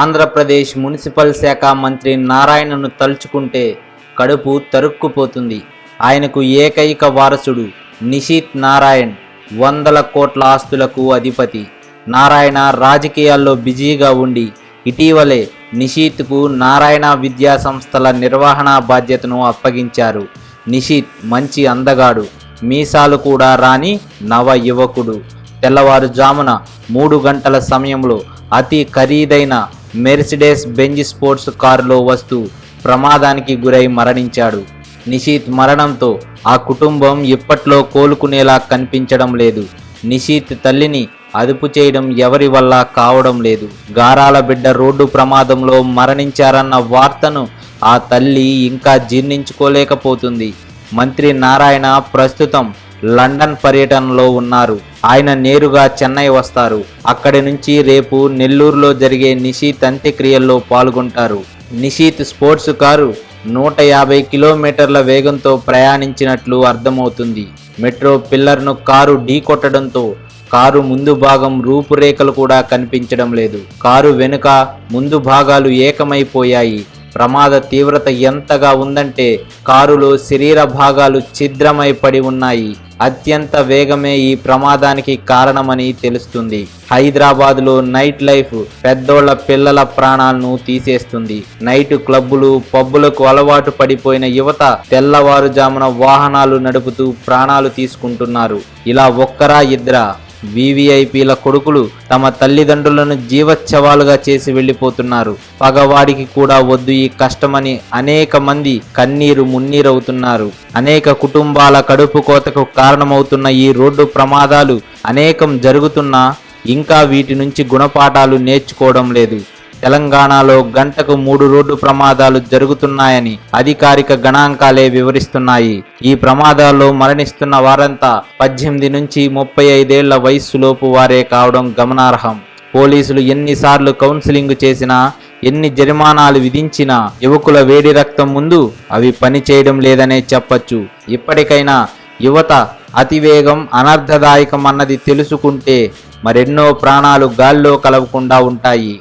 Andhra Pradesh municipal శాఖ మంత్రి నారాయణను తలుచుకుంటే కడుపు తరుక్కుపోతుంది. ఆయనకు ఏకైక వారసుడు నిషిత్ నారాయణ్ వందల కోట్ల ఆస్తులకు అధిపతి. నారాయణ రాజకీయాల్లో బిజీగా ఉండి ఇటీవలే నిషిత్కు నారాయణ విద్యా సంస్థల నిర్వహణ బాధ్యతను అప్పగించారు. నిషిత్ మంచి అందగాడు మీసాలు కూడా రాని నవ యువకుడు. తెల్లవారుజామున మూడు గంటల సమయంలో అతి ఖరీదైన మెర్సిడెస్ బెంజ్ స్పోర్ట్స్ కారులో వస్తూ ప్రమాదానికి గురై మరణించాడు. నిషీత్ మరణంతో ఆ కుటుంబం ఇప్పట్లో కోలుకునేలా కనిపించడం లేదు. నిషీత్ తల్లిని అదుపు చేయడం ఎవరి వల్ల కావడం లేదు. గారాల బిడ్డ రోడ్డు ప్రమాదంలో మరణించారన్న వార్తను ఆ తల్లి ఇంకా జీర్ణించుకోలేకపోతుంది. మంత్రి నారాయణ ప్రస్తుతం లండన్ పర్యటనలో ఉన్నారు. ఆయన నేరుగా చెన్నై వస్తారు. అక్కడి నుంచి రేపు నెల్లూరులో జరిగే నిషీత్ అంత్యక్రియల్లో పాల్గొంటారు. నిషీత్ స్పోర్ట్స్ కారు నూట యాభై కిలోమీటర్ల వేగంతో ప్రయాణించినట్లు అర్థమవుతుంది. మెట్రో పిల్లర్ను కారు ఢీకొట్టడంతో కారు ముందు భాగం రూపురేఖలు కూడా కనిపించడం లేదు. కారు వెనుక ముందు భాగాలు ఏకమైపోయాయి. ప్రమాద తీవ్రత ఎంతగా ఉందంటే కారులో శరీర భాగాలు ఛిద్రమై పడి ఉన్నాయి. అత్యంత వేగమే ఈ ప్రమాదానికి కారణమని తెలుస్తుంది. హైదరాబాద్లో నైట్ లైఫ్ పెద్దోళ్ళ పిల్లల ప్రాణాలను తీసేస్తుంది. నైట్ క్లబ్బులు పబ్బులకు అలవాటు పడిపోయిన యువత తెల్లవారుజామున వాహనాలు నడుపుతూ ప్రాణాలు తీసుకుంటున్నారు. ఇలా ఒక్కరా ఇద్దరా వీవీఐపీల కొడుకులు తమ తల్లిదండ్రులను జీవచ్ఛవాలుగా చేసి వెళ్ళిపోతున్నారు. పగవాడికి కూడా వద్దు ఈ కష్టమని అనేక మంది కన్నీరు మున్నీరవుతున్నారు. అనేక కుటుంబాల కడుపు కోతకు కారణమవుతున్న ఈ రోడ్డు ప్రమాదాలు అనేకం జరుగుతున్నా ఇంకా వీటి నుంచి గుణపాఠాలు నేర్చుకోవడం లేదు. తెలంగాణలో గంటకు మూడు రోడ్డు ప్రమాదాలు జరుగుతున్నాయని అధికారిక గణాంకాలే వివరిస్తున్నాయి. ఈ ప్రమాదాల్లో మరణిస్తున్న వారంతా పద్దెనిమిది నుంచి ముప్పై ఐదేళ్ళ వయస్సులోపు వారే కావడం గమనార్హం. పోలీసులు ఎన్నిసార్లు కౌన్సిలింగ్ చేసినా ఎన్ని జరిమానాలు విధించినా యువకుల వేడి రక్తం ముందు అవి పనిచేయడం లేదనే చెప్పచ్చు. ఇప్పటికైనా యువత అతివేగం అనర్థదాయకం అన్నది తెలుసుకుంటే మరెన్నో ప్రాణాలు గాల్లో కలవకుండా ఉంటాయి.